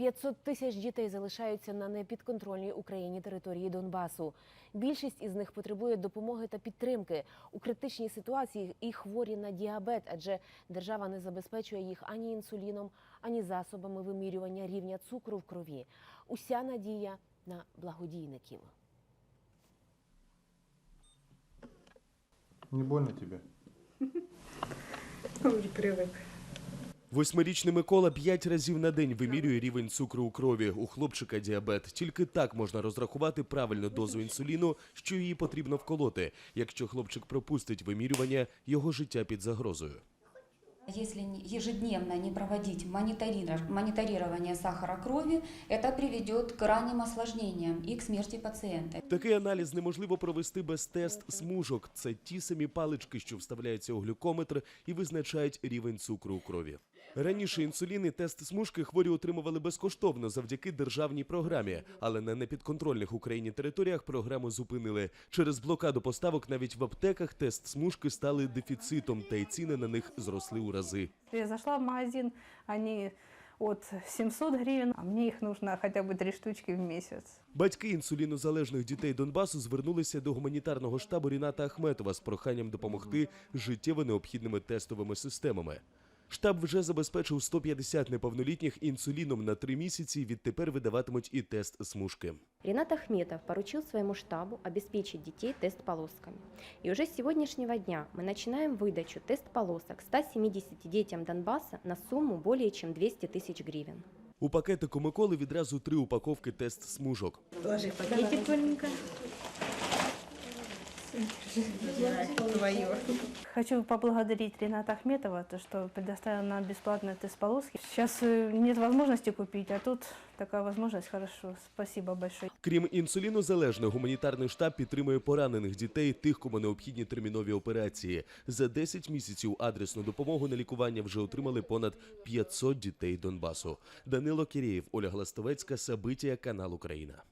500 тисяч дітей залишаються на непідконтрольній Україні території Донбасу. Більшість із них потребує допомоги та підтримки у критичній ситуації і хворі на діабет, адже держава не забезпечує їх ані інсуліном, ані засобами вимірювання рівня цукру в крові. Уся надія на благодійників. Не больно тебе? Уже привык. Восьмирічний Микола п'ять разів на день вимірює рівень цукру у крові. У хлопчика діабет. Тільки так можна розрахувати правильну дозу інсуліну, що її потрібно вколоти. Якщо хлопчик пропустить вимірювання, його життя під загрозою. Если не- ежедневно не проводить мониторирование сахара крови, это приведет к ранним осложнениям и к смерти пациента. Такий аналіз неможливо провести без тест смужок. Це ті самі палички, що вставляються у глюкометр і визначають рівень цукру у крові. Раніше інсулін і тест смужки хворі отримували безкоштовно завдяки державній програмі, але на непідконтрольних Україні територіях програму зупинили. Через блокаду поставок навіть в аптеках тест смужки стали дефіцитом, та й ціни на них зросли у рази. Я зашла в магазин, они от 700 гривен, а мені їх нужно хоча б три штучки в місяць. Батьки інсулінозалежних дітей Донбасу звернулися до гуманітарного штабу Ріната Ахметова з проханням допомогти життєво необхідними тестовими системами. Штаб вже забезпечив 150 неповнолітніх інсуліном на три місяці. Відтепер видаватимуть і тест смужки. Ренат Ахметов поручил своему штабу обеспечить детей тест-полосками. И уже с сегодняшнего дня мы начинаем выдачу тест-полосок 170 детям Донбасса на сумму более чем 200 тысяч гривен. У пакетику Миколи відразу три упаковки тест смужок. Положи пакетик маленько. Твое. Хочу поблагодарить Рената Ахметова, то, что предоставил нам бесплатные тест-полоски. Сейчас э, нет возможности купить, а тут такая возможность, хорошо. Спасибо большое. Крім інсулінозалежних, гуманітарний штаб підтримує поранених дітей, тих, кому необхідні термінові операції. За 10 місяців адресну допомогу на лікування вже отримали понад 500 дітей Донбасу. Данило Кірєєв, Оля Гластовецька, Сабитія, канал Україна.